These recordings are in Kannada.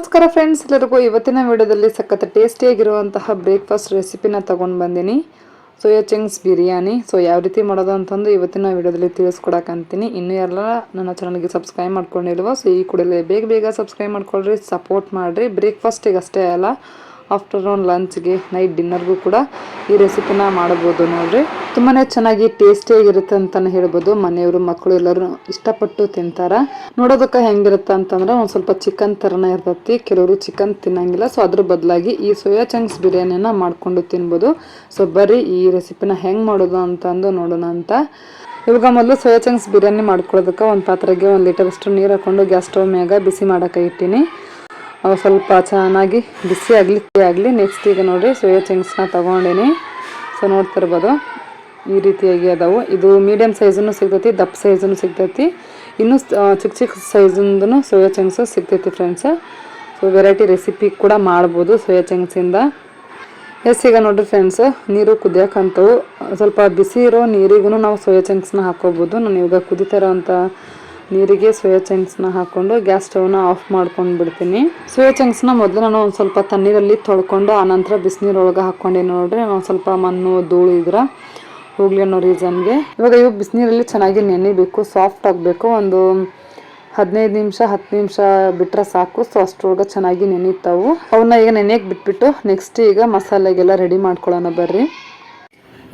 ನಮಸ್ಕಾರ ಫ್ರೆಂಡ್ಸ್ ಎಲ್ಲರಿಗೂ ಇವತ್ತಿನ ವಿಡಿಯೋದಲ್ಲಿ ಸಖತ್ ಟೇಸ್ಟಿಯಾಗಿರುವಂತಹ ಬ್ರೇಕ್ಫಾಸ್ಟ್ ರೆಸಿಪಿನ ತೊಗೊಂಡು ಬಂದೀನಿ. Soya Ching's biryani. ಸೊ ಯಾವ ರೀತಿ ಮಾಡೋದು ಅಂತಂದು ಇವತ್ತಿನ ವಿಡಿಯೋದಲ್ಲಿ ತಿಳಿಸ್ಕೊಡಕ್ಕಂತೀನಿ ಇನ್ನೂ ಎಲ್ಲ ನನ್ನ ಚಾನಲ್ಗೆ ಸಬ್ಸ್ಕ್ರೈಬ್ ಮಾಡ್ಕೊಂಡಿಲ್ವೋ ಸೊ ಈ ಕೂಡಲೇ ಬೇಗ ಬೇಗ ಸಬ್ಸ್ಕ್ರೈಬ್ ಮಾಡ್ಕೊಳ್ರಿ ಸಪೋರ್ಟ್ ಮಾಡಿರಿ. ಬ್ರೇಕ್ಫಾಸ್ಟಿಗೆ ಅಷ್ಟೇ ಅಲ್ಲ. ಆಫ್ಟರ್ನೂನ್ ಲಂಚ್ಗೆ, ನೈಟ್ ಡಿನ್ನರ್ಗೂ ಕೂಡ ಈ ರೆಸಿಪಿನ ಮಾಡ್ಬೋದು ನೋಡ್ರಿ. ತುಂಬಾ ಚೆನ್ನಾಗಿ ಟೇಸ್ಟಿಯಾಗಿರುತ್ತೆ ಅಂತಲೇ ಹೇಳ್ಬೋದು. ಮನೆಯವರು, ಮಕ್ಕಳು ಎಲ್ಲರೂ ಇಷ್ಟಪಟ್ಟು ತಿಂತಾರ. ನೋಡೋದಕ್ಕೆ ಹೆಂಗಿರುತ್ತೆ ಅಂತಂದ್ರೆ ಒಂದು ಸ್ವಲ್ಪ ಚಿಕನ್ ಥರನೇ ಇರ್ತೈತಿ. ಕೆಲವರು ಚಿಕನ್ ತಿನ್ನಂಗಿಲ್ಲ. ಸೊ ಅದ್ರ ಬದಲಾಗಿ ಈ ಸೋಯಾ ಚಂಕ್ಸ್ ಬಿರಿಯಾನಿನ ಮಾಡಿಕೊಂಡು ತಿನ್ಬೋದು. ಸೊ ಬರ್ರಿ ಈ ರೆಸಿಪಿನ ಹೆಂಗೆ ಮಾಡೋದು ಅಂತಂದು ನೋಡೋಣ ಅಂತ. ಇವಾಗ ಮೊದಲು ಸೋಯಾ ಚಂಕ್ಸ್ ಬಿರಿಯಾನಿ ಮಾಡ್ಕೊಳ್ಳೋದಕ್ಕೆ ಒಂದು ಪಾತ್ರೆಗೆ ಒಂದು ಲೀಟರ್ ಅಷ್ಟು ನೀರು ಹಾಕೊಂಡು ಗ್ಯಾಸ್ ಸ್ಟವ್ ಮ್ಯಾಗ ಬಿಸಿ ಮಾಡೋಕೆ ಇಟ್ಟಿನಿ. ಸ್ವಲ್ಪ ಚೆನ್ನಾಗಿ ಬಿಸಿ ಆಗಲಿ ಆಗಲಿ ನೆಕ್ಸ್ಟ್ ಈಗ ನೋಡಿ ಸೋಯಾ ಚಿಂಗ್ಸ್ನ ತೊಗೊಂಡೇನಿ. ಸೊ ನೋಡ್ತಿರ್ಬೋದು ಈ ರೀತಿಯಾಗಿ ಅದಾವು. ಇದು ಮೀಡಿಯಮ್ ಸೈಜನ್ನು ಸಿಗ್ತೈತಿ, ದಪ್ಪ ಸೈಜನ್ನು ಸಿಗ್ತೈತಿ. ಇನ್ನೂ ಚಿಕ್ಕ ಚಿಕ್ಕ ಸೈಜಿಂದೂ ಸೋಯಾ ಚಂಕ್ಸ್ ಸಿಗ್ತೈತಿ ಫ್ರೆಂಡ್ಸ್ ಸೊ ವೆರೈಟಿ ರೆಸಿಪಿ ಕೂಡ ಮಾಡ್ಬೋದು ಸೋಯಾ ಚಂಕ್ಸಿಂದ ಎಸ್ ಈಗ ನೋಡಿರಿ ಫ್ರೆಂಡ್ಸ್ ನೀರು ಕುದಿಯೋಕ್ಕಂಥವು ಸ್ವಲ್ಪ ಬಿಸಿ ಇರೋ ನೀರಿಗೂ ನಾವು ಸೋಯಾ ಚಂಕ್ಸ್ನ ಹಾಕೋಬೋದು ನಾನು ಇವಾಗ ಕುದಿತಾ ಇರೋವಂಥ ನೀರಿಗೆ ಸೋಯಾ ಚಂಕ್ಸ್ನ ಹಾಕೊಂಡು ಗ್ಯಾಸ್ ಸ್ಟೌವ್ನ ಆಫ್ ಮಾಡ್ಕೊಂಡು ಬಿಡ್ತೀನಿ. ಸೋಯಾ ಚಂಕ್ಸ್ನ ಮೊದಲು ನಾನು ಒಂದು ಸ್ವಲ್ಪ ತಣ್ಣೀರಲ್ಲಿ ತೊಳ್ಕೊಂಡು ಆನಂತರ ಬಿಸಿನೀರೊಳಗೆ ಹಾಕ್ಕೊಂಡೆ ನೋಡ್ರಿ. ಒಂದು ಸ್ವಲ್ಪ ಮಣ್ಣು, ಧೂಳು ಇದ್ರೆ ಹೋಗ್ಲಿ ಅನ್ನೋ ರೀಸನ್ಗೆ ಇವಾಗ ಇವು ಬಿಸಿನೀರಲ್ಲಿ ಚೆನ್ನಾಗಿ ನೆನಿಬೇಕು ಸಾಫ್ಟ್ ಆಗಬೇಕು. ಒಂದು ಹದಿನೈದು ನಿಮಿಷ, ಹತ್ತು ನಿಮಿಷ ಬಿಟ್ಟರೆ ಸಾಕು. ಸೊ ಅಷ್ಟರೊಳಗೆ ಚೆನ್ನಾಗಿ ನೆನೀತಾವು. ಅವನ್ನ ಈಗ ನೆನೆಯಕ್ಕೆ ಬಿಟ್ಬಿಟ್ಟು ನೆಕ್ಸ್ಟ್ ಈಗ ಮಸಾಲೆಗೆಲ್ಲ ರೆಡಿ ಮಾಡ್ಕೊಳ್ಳೋಣ ಬರ್ರಿ.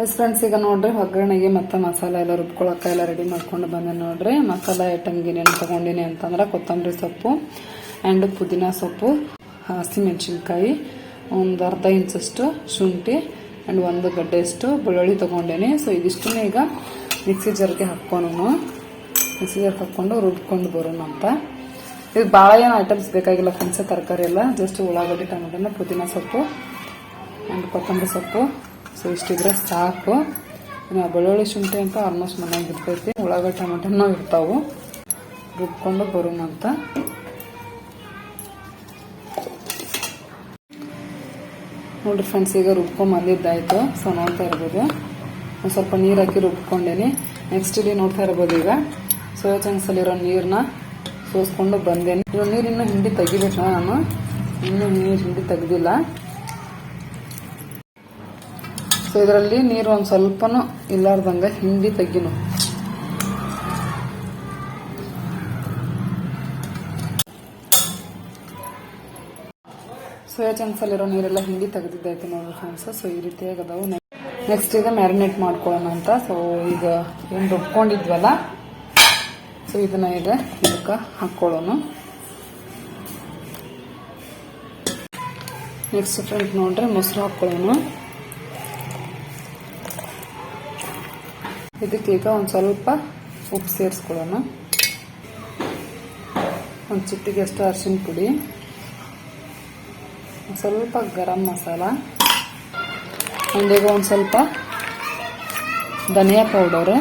ಎಸ್ ಫ್ರೆಂಡ್ಸ್ ಈಗ ನೋಡ್ರಿ ಒಗ್ಗರಣೆಗೆ ಮತ್ತೆ ಮಸಾಲೆ ಎಲ್ಲ ರುಬ್ಕೊಳಕ್ಕೆ ಎಲ್ಲ ರೆಡಿ ಮಾಡ್ಕೊಂಡು ಬಂದೆ ನೋಡ್ರಿ. ಮಸಾಲೆ ಐಟಮ್ಗೆ ಏನೇನು ತೊಗೊಂಡಿನಿ ಅಂತಂದ್ರೆ ಕೊತ್ತಂಬರಿ ಸೊಪ್ಪು ಆ್ಯಂಡ್ ಪುದೀನ ಸೊಪ್ಪು, ಹಸಿಮೆಣ್ಸಿನ್ಕಾಯಿ, ಒಂದು ಅರ್ಧ ಇಂಚಷ್ಟು ಶುಂಠಿ ಆ್ಯಂಡ್ ಒಂದು ಗಡ್ಡೆಯಷ್ಟು ಬೆಳ್ಳುಳ್ಳಿ ತೊಗೊಂಡೇನಿ. ಸೊ ಇದಿಷ್ಟು ಈಗ ಮಿಕ್ಸಿ ಜರ್ಗೆ ಹಾಕ್ಕೊಂಡು ಮಿಕ್ಸಿ ಜರ್ಗೆ ಹಾಕ್ಕೊಂಡು ರುಬ್ಕೊಂಡು ಬರೋಣ ಅಂತ. ಇದು ಭಾಳ ಏನು ಐಟಮ್ಸ್ ಬೇಕಾಗಿಲ್ಲ ಫ್ರೆಂಡ್ಸ್ ತರಕಾರಿ ಎಲ್ಲ. ಜಸ್ಟ್ ಉಳ್ಳಾಗಡ್ಡಿ, ಟೊಮೆಟೊನ, ಪುದೀನ ಸೊಪ್ಪು ಆ್ಯಂಡ್ ಕೊತ್ತಂಬರಿ ಸೊಪ್ಪು. ಸೊ ಇಷ್ಟಿದ್ರೆ ಸಾಕು. ಇನ್ನು ಬೆಳ್ಳುಳ್ಳಿ ಶುಂಠಿ ಅಂತ ಆಲ್ಮೋಸ್ಟ್ ಮನೆಯಾಗ ಇರ್ತೈತಿ. ಉಳ್ಳಾಗಡ್ಡೆ ಟೊಮೆಟೊನೂ ಇರ್ತಾವು. ರುಬ್ಕೊಂಡು ಬರೋಣ ಅಂತ. ನೋಡ್ರಿ ಫ್ರೆಂಡ್ಸ್ ಈಗ ರುಬ್ಕೊಂಡ್ ಬಂದಿದ್ದಾಯ್ತು. ಸೊ ನೋಡ್ತಾ ಇರ್ಬೋದು. ಒಂದು ಸ್ವಲ್ಪ ನೀರು ಹಾಕಿ ರುಬ್ಕೊಂಡೇನಿ. ನೆಕ್ಸ್ಟ್ ಇಲ್ಲಿ ನೋಡ್ತಾ ಇರ್ಬೋದು ಈಗ. ಸೋಯಾ ಚಂಕ್ಸಲ್ಲಿರೋ ನೀರನ್ನ ಸೋಸ್ಕೊಂಡು ಬಂದೇನೆ. ಇರೋ ನೀರು ಇನ್ನೂ ಹಿಂಡಿ ತೆಗಿಬೇಕು ನಾನು. ಇನ್ನೂ ನೀರು ಹಿಂಡಿ ತೆಗ್ದಿಲ್ಲ. ಸೊ ಇದರಲ್ಲಿ ನೀರು ಒಂದು ಸ್ವಲ್ಪನೂ ಇಲ್ಲಾರ್ದಂಗೆ ಹಿಂಡಿ ತೆಗಿನು ಸೋಯಾ ಚಂಕ್ಸಲ್ಲಿರೋ ನೀರೆಲ್ಲ ಹಿಂಡಿ ತೆಗೆದಿದ್ದಾಯ್ತು ನೋಡ್ರಿ ಫ್ರೆಂಡ್ಸ್ ಸೊ ಈ ರೀತಿಯಾಗಿ ಅದಾವು. ನೆಕ್ಸ್ಟ್ ಈಗ ಮ್ಯಾರಿನೇಟ್ ಮಾಡ್ಕೊಳ್ಳೋಣ ಅಂತ. ಸೊ ಈಗ ಏನು ರುಬ್ಕೊಂಡಿದ್ವಲ್ಲ? ಸೊ ಇದನ್ನ ಈಗ ಇದಕ್ಕೆ ಹಾಕ್ಕೊಳ್ಳೋಣ. ನೆಕ್ಸ್ಟ್ ಫ್ರೆಂಡ್ ನೋಡ್ರಿ, ಮೊಸರು ಹಾಕ್ಕೊಳ್ಳೋಣ. ಇದಕ್ಕೆ ಈಗ ಒಂದು ಸ್ವಲ್ಪ ಉಪ್ಪು ಸೇರಿಸ್ಕೊಳ್ಳೋಣ. ಒಂದು ಚಿಟ್ಟಿಗೆ ಅಷ್ಟು ಅರಿಶಿನ ಪುಡಿ. ಸ್ವಲ್ಪ ಗರಂ ಮಸಾಲ. ಒಂದೀಗ ಒಂದು ಸ್ವಲ್ಪ ಧನಿಯಾ ಪೌಡರ್.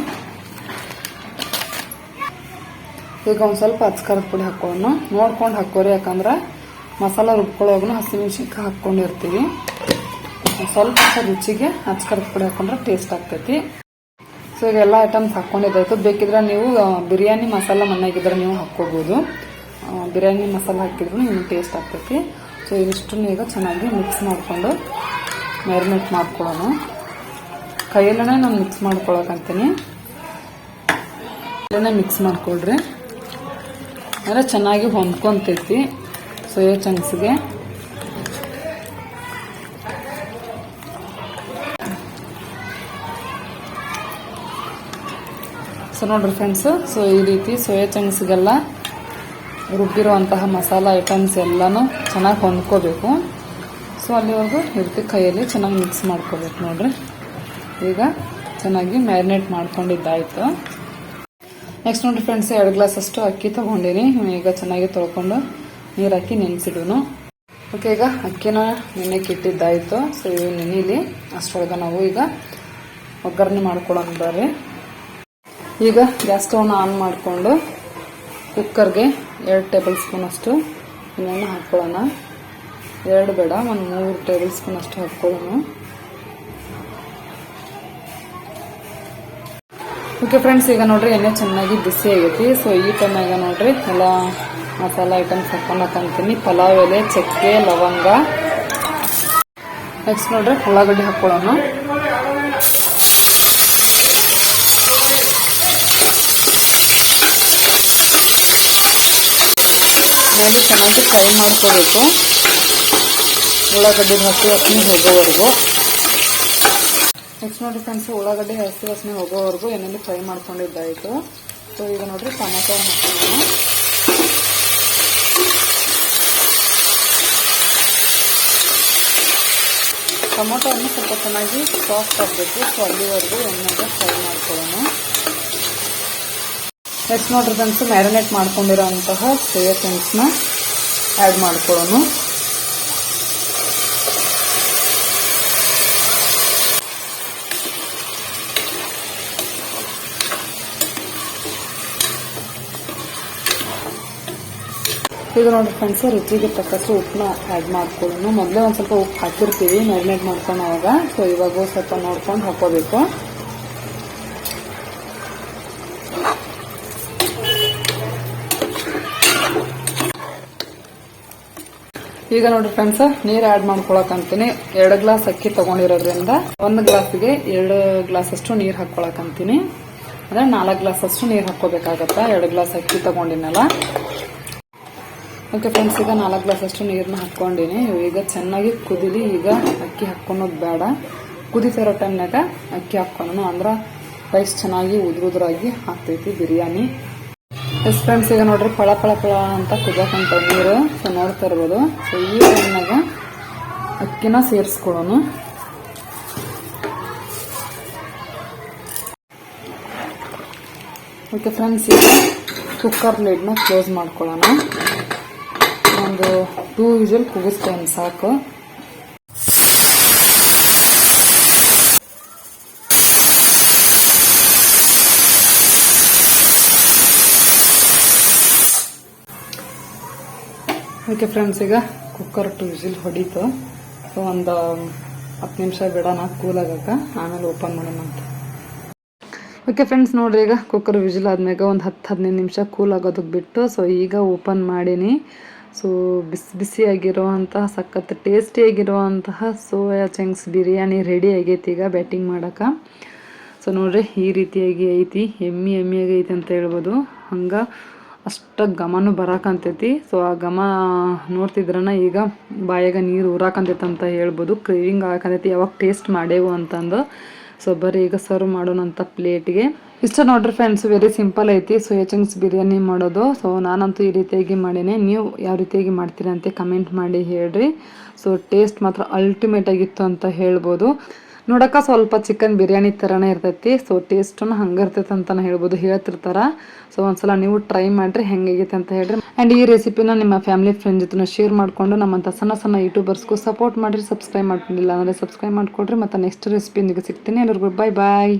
ಈಗ ಒಂದು ಸ್ವಲ್ಪ ಹಚ್ಕರದ ಪುಡಿ ಹಾಕೊಳ್ಳೋಣ ನೋಡ್ಕೊಂಡು ಹಾಕೋರಿ ಯಾಕಂದ್ರೆ ಮಸಾಲ ರುಬ್ಕೊಳ್ಳೋವಾಗ ಹಸಿಮೆಣ್ಸಿನ್ಕಾಯಿ ಹಾಕ್ಕೊಂಡಿರ್ತೀವಿ. ಸ್ವಲ್ಪ ರುಚಿಗೆ ಹಚ್ಕರದ ಪುಡಿ ಹಾಕೊಂಡ್ರೆ ಟೇಸ್ಟ್ ಆಗ್ತೈತಿ. ಸೊ ಈಗ ಎಲ್ಲ ಐಟಮ್ಸ್ ಹಾಕ್ಕೊಂಡಿದ್ದಾಯ್ತು ಬೇಕಿದ್ರೆ ನೀವು ಬಿರಿಯಾನಿ ಮಸಾಲ ಮನೆಯಾಗಿದ್ರೆ ನೀವು ಹಾಕ್ಕೋಬೋದು. ಬಿರಿಯಾನಿ ಮಸಾಲ ಹಾಕಿದ್ರು ನಿಮ್ಗೆ ಟೇಸ್ಟ್ ಆಗ್ತೈತಿ. ಸೊ ಇದಿಷ್ಟು ಈಗ ಚೆನ್ನಾಗಿ ಮಿಕ್ಸ್ ಮಾಡಿಕೊಂಡು ಮ್ಯಾರಿನೇಟ್ ಮಾಡ್ಕೊಳ್ಳೋಣ. ಕೈಯಲ್ಲೇ ನಾನು ಮಿಕ್ಸ್ ಮಾಡ್ಕೊಳಕಂತೀನಿ. ಕೈಯಲ್ಲೇ ಮಿಕ್ಸ್ ಮಾಡ್ಕೊಳ್ರಿ. ಅಂದರೆ ಚೆನ್ನಾಗಿ ಹೊಂದ್ಕೊತೈತಿ. ಸೋಯಾ ಚಂಕ್ಸ್ಗೆ ಸೊ ನೋಡ್ರಿ ಫ್ರೆಂಡ್ಸ್ ಸೊ ಈ ರೀತಿ ಸೋಯಾ ಚಂಕ್ಸ್ಗೆಲ್ಲ ರುಬ್ಬಿರುವಂತಹ ಮಸಾಲ ಐಟಮ್ಸ್ ಎಲ್ಲನೂ ಚೆನ್ನಾಗಿ ಹೊಂದ್ಕೋಬೇಕು. ಸೊ ಅಲ್ಲಿವರೆಗೂ ಇರ್ತಿ ರೀತಿ ಕೈಯಲ್ಲಿ ಚೆನ್ನಾಗಿ ಮಿಕ್ಸ್ ಮಾಡ್ಕೋಬೇಕು ನೋಡ್ರಿ. ಈಗ ಚೆನ್ನಾಗಿ ಮ್ಯಾರಿನೇಟ್ ಮಾಡ್ಕೊಂಡಿದ್ದಾಯಿತು. ನೆಕ್ಸ್ಟ್ ನೋಡ್ರಿ ಫ್ರೆಂಡ್ಸ್ ಎರಡು ಗ್ಲಾಸ್ ಅಷ್ಟು ಅಕ್ಕಿ ತೊಗೊಂಡಿನಿ. ಈಗ ಚೆನ್ನಾಗಿ ತೊಳ್ಕೊಂಡು ನೀರು ಹಾಕಿ ನೆನೆಸಿಡೋನು ಓಕೆ ಈಗ ಅಕ್ಕಿನ ನೆನೆಗೆ ಇಟ್ಟಿದ್ದಾಯಿತು. ಸೊ ಇವು ನೆನೀಲಿ ಅಷ್ಟೊಳಗೆ ನಾವು ಈಗ ಒಗ್ಗರಣೆ ಮಾಡ್ಕೊಳ್ಳೋಣ ಬರ್ರಿ. ಈಗ ಗ್ಯಾಸ್ ಸ್ಟವ್ನ ಆನ್ ಮಾಡಿಕೊಂಡು ಕುಕ್ಕರ್ಗೆ ಎರಡು ಟೇಬಲ್ ಸ್ಪೂನ್ ಅಷ್ಟು ಎಣ್ಣೆ ಹಾಕ್ಕೊಳ್ಳೋಣ. ಎರಡು ಬೇಡ, ಒಂದು ಮೂರು ಟೇಬಲ್ ಸ್ಪೂನ್ ಅಷ್ಟು ಹಾಕ್ಕೊಳ್ಳೋಣ. ಓಕೆ ಫ್ರೆಂಡ್ಸ್ ಈಗ ನೋಡ್ರಿ ಎಣ್ಣೆ ಚೆನ್ನಾಗಿ ಬಿಸಿ ಆಗೈತಿ. ಸೊ ಈ ಟೈಮ್ನಾಗ ನೋಡ್ರಿ ಎಲ್ಲ ಮಸಾಲ ಐಟಮ್ಸ್ ಹಾಕೊಂಡಕ್ಕಂತೀನಿ ಪಲಾವ್ ಎಲೆ, ಚಕ್ಕೆ, ಲವಂಗ. ನೆಕ್ಸ್ಟ್ ನೋಡ್ರಿ ಉಳ್ಳಾಗಡ್ಡಿ ಹಾಕೊಳ್ಳೋಣ ನೋಡಿ ಚೆನ್ನಾಗಿ ಫ್ರೈ ಮಾಡ್ಕೋಬೇಕು. ಉಳ್ಳಾಗಡ್ಡೆ ಹಸಿ ವಾಸನೆ ಹೋಗೋವರೆಗೂ. ನೆಕ್ಸ್ಟ್ ನೋಡಿ ಫ್ರೆಂಡ್ಸ್ ಉಳ್ಳಾಗಡ್ಡೆ ಹಸಿ ವಾಸನೆ ಹೋಗೋವರೆಗೂ ಎಣ್ಣೆಲಿ ಫ್ರೈ ಮಾಡ್ಕೊಂಡಿದ್ದಾಯಿತು. ಸೊ ಈಗ ನೋಡ್ರಿ ಟೊಮೆಟೊ ಹಾಕೋಣ. ಟೊಮೊಟೊವನ್ನು ಸ್ವಲ್ಪ ಚೆನ್ನಾಗಿ ಸಾಫ್ಟ್ ಆಗಬೇಕು. ಸೊ ಅಲ್ಲಿವರೆಗೂ ಎಣ್ಣೆಗೆ ಫ್ರೈ ಮಾಡ್ಕೊಳ್ಳೋಣ. ನೆಕ್ಸ್ಟ್ ನೋಡ್ರಿ ಫ್ರೆಂಡ್ಸ್ ಮ್ಯಾರಿನೇಟ್ ಮಾಡ್ಕೊಂಡಿರೋಂತಹ ಸೋಯಾ ಫ್ರೆಂಡ್ಸ್ನ ಆ್ಯಡ್ ಮಾಡ್ಕೊಳ್ಳೋಣ. ಈಗ ನೋಡ್ರಿ ಫ್ರೆಂಡ್ಸ್ ರುಚಿಗೆ ತಕ್ಕಷ್ಟು ಉಪ್ಪನ್ನ ಆ್ಯಡ್ ಮಾಡ್ಕೊಳ್ಳೋಣ. ಮೊದಲೇ ಒಂದು ಸ್ವಲ್ಪ ಉಪ್ಪು ಹಾಕಿರ್ತೀವಿ ಮ್ಯಾರಿನೇಟ್ ಮಾಡ್ಕೊಳೋವಾಗ ಸೊ ಇವಾಗ ಸ್ವಲ್ಪ ನೋಡ್ಕೊಂಡು ಹಾಕೋಬೇಕು ಈಗ ನೋಡಿ ಫ್ರೆಂಡ್ಸ್ ನೀರು ಆ್ಯಡ್ ಮಾಡ್ಕೊಳಕಂತೀನಿ ಎರಡು ಗ್ಲಾಸ್ ಅಕ್ಕಿ ತಗೊಂಡಿರೋದ್ರಿಂದ ಒಂದು ಗ್ಲಾಸ್ಗೆ ಎರಡು ಗ್ಲಾಸ್ ಅಷ್ಟು ನೀರು ಹಾಕೊಳಕಂತೀನಿ ಅಂದ್ರೆ ನಾಲ್ಕು ಗ್ಲಾಸ್ ಅಷ್ಟು ನೀರು ಹಾಕೋಬೇಕಾಗತ್ತ ಎರಡು ಗ್ಲಾಸ್ ಅಕ್ಕಿ ತಗೊಂಡಿನಲ್ಲ. ಓಕೆ ಫ್ರೆಂಡ್ಸ್ ಈಗ ನಾಲ್ಕು ಗ್ಲಾಸ್ ಅಷ್ಟು ನೀರನ್ನ ಹಾಕ್ಕೊಂಡಿನಿ. ಈಗ ಚೆನ್ನಾಗಿ ಕುದಿಲಿ, ಈಗ ಅಕ್ಕಿ ಹಾಕ್ಕೊಳೋದು ಬೇಡ. ಕುದಿತಿರೋ ಟೈಮ್ನಾಗ ಅಕ್ಕಿ ಹಾಕೊಂಡು ಅಂದ್ರೆ ರೈಸ್ ಚೆನ್ನಾಗಿ ಉದುರುದ್ರಾಗಿ ಹಾಕ್ತೈತಿ ಬಿರಿಯಾನಿ. ಎಸ್ ಫ್ರೆಂಡ್ಸ್, ಈಗ ನೋಡ್ರಿ ಫಳ ಫಳ ಫಳ ಅಂತ ಕುದಕಂತ ನೀರು. ಸೊ, ನೋಡ್ತಾ ಇರ್ಬೋದು. ಸೊ, ಈ ಟೈಮ್ನಾಗ ಅಕ್ಕಿನ ಸೇರಿಸ್ಕೊಳ್ಳೋಣ. ಓಕೆ ಫ್ರೆಂಡ್ಸ್, ಈಗ ಕುಕ್ಕರ್ ಲಿಡ್ನ ಕ್ಲೋಸ್ ಮಾಡ್ಕೊಳ್ಳೋಣ. ಒಂದು ಟೂ ವಿಷಲ್ ಕುಗಿಸ್ತೇನೆ ಸಾಕು. ಓಕೆ ಫ್ರೆಂಡ್ಸ್ ಈಗ ಕುಕ್ಕರ್ ಟು ವಿಸಿಲ್ ಹೊಡೀತು. ಸೊ ಒಂದು ಹತ್ತು ನಿಮಿಷ ಬಿಡೋಣ ಕೂಲ್ ಆಗಕ್ಕೆ. ಆಮೇಲೆ ಓಪನ್ ಮಾಡೋಣ ಅಂತ. ಓಕೆ ಫ್ರೆಂಡ್ಸ್ ನೋಡ್ರಿ ಈಗ ಕುಕ್ಕರ್ ವಿಜಿಲ್ ಆದ್ಮ್ಯಾಗ ಒಂದು ಹತ್ತು, ಹದಿನೈದು ನಿಮಿಷ ಕೂಲ್ ಆಗೋದಕ್ಕೆ ಬಿಟ್ಟು ಸೊ ಈಗ ಓಪನ್ ಮಾಡೀನಿ. ಸೊ ಬಿಸಿ ಬಿಸಿಯಾಗಿರುವಂತಹ ಸಖತ್ ಟೇಸ್ಟಿಯಾಗಿರುವಂತಹ ಸೋಯಾ ಚಂಕ್ಸ್ ಬಿರಿಯಾನಿ ರೆಡಿ ಆಗೈತಿ ಈಗ ಬ್ಯಾಟಿಂಗ್ ಮಾಡೋಕೆ. ಸೊ ನೋಡ್ರಿ ಈ ರೀತಿಯಾಗಿ ಐತಿ, ಎಮ್ಮಿ, ಎಮ್ಮಿಯಾಗಿ ಅಂತ ಹೇಳ್ಬೋದು. ಹಂಗೆ ಅಷ್ಟ ಘಮನೂ ಬರಾಕಂತೈತಿ. ಸೊ ಆ ಘಮ ನೋಡ್ತಿದ್ರನ ಈಗ ಬಾಯಾಗ ನೀರು ಊರಾಕಂತೈತೆ ಅಂತ ಹೇಳ್ಬೋದು. ಕ್ರೇವಿಂಗ್ ಆಗಕಂತೈತಿ. ಯಾವಾಗ ಟೇಸ್ಟ್ ಮಾಡೇವು ಅಂತಂದು. ಸೊ ಬರೀ ಈಗ ಸರ್ವ್ ಮಾಡೋಣಂತ ಪ್ಲೇಟ್ಗೆ ಇಷ್ಟ ನೋಡ್ರಿ ಫ್ರೆಂಡ್ಸ್ ವೆರಿ ಸಿಂಪಲ್ ಐತಿ. ಸೊ ಚಂಕ್ಸ್ ಬಿರಿಯಾನಿ ಮಾಡೋದು. ಸೊ ನಾನಂತೂ ಈ ರೀತಿಯಾಗಿ ಮಾಡೀನಿ. ನೀವು ಯಾವ ರೀತಿಯಾಗಿ ಮಾಡ್ತೀರಂತೆ ಕಮೆಂಟ್ ಮಾಡಿ ಹೇಳ್ರಿ. ಸೊ ಟೇಸ್ಟ್ ಮಾತ್ರ ಅಲ್ಟಿಮೇಟ್ ಆಗಿತ್ತು ಅಂತ ಹೇಳ್ಬೋದು. ನೋಡಕ್ಕೆ ಸ್ವಲ್ಪ ಚಿಕನ್ ಬಿರಿಯಾನಿ ಥರನೇ ಇರ್ತೈತಿ. ಸೊ ಟೇಸ್ಟನ್ನು ಹಂಗೆ ಇರ್ತೈತೆ ಅಂತಲೇ ಹೇಳ್ಬೋದು, ಹೇಳ್ತಿರ್ತಾರೆ. ಸೊ ಒಂದ್ಸಲ ನೀವು ಟ್ರೈ ಮಾಡಿರಿ ಹೆಂಗಾಗೈತೆ ಅಂತ ಹೇಳ್ರಿ. ಆ್ಯಂಡ್ ಈ ರೆಸಿಪಿನ ನಿಮ್ಮ ಫ್ಯಾಮಿಲಿ ಫ್ರೆಂಡ್ ಜೊತೆ ಶೇರ್ ಮಾಡಿಕೊಂಡು ನಮ್ಮಂಥ ಸಣ್ಣ ಸಣ್ಣ ಯೂಟ್ಯೂಬರ್ಸ್ಗೂ ಸಪೋರ್ಟ್ ಮಾಡಿರಿ ಸಬ್ಸ್ಕ್ರೈಬ್ ಮಾಡ್ಕೊಂಡಿಲ್ಲ ಅಂದರೆ ಸಬ್ಸ್ಕ್ರೈಬ್ ಮಾಡಿಕೊಡ್ರಿ. ಮತ್ತು ನೆಕ್ಸ್ಟ್ ರೆಸಿಪಿಯೊಂದಿಗೆ ಸಿಗ್ತೀನಿ. ಎಲ್ಲರಿಗೂ ಬಾಯ್ ಬಾಯ್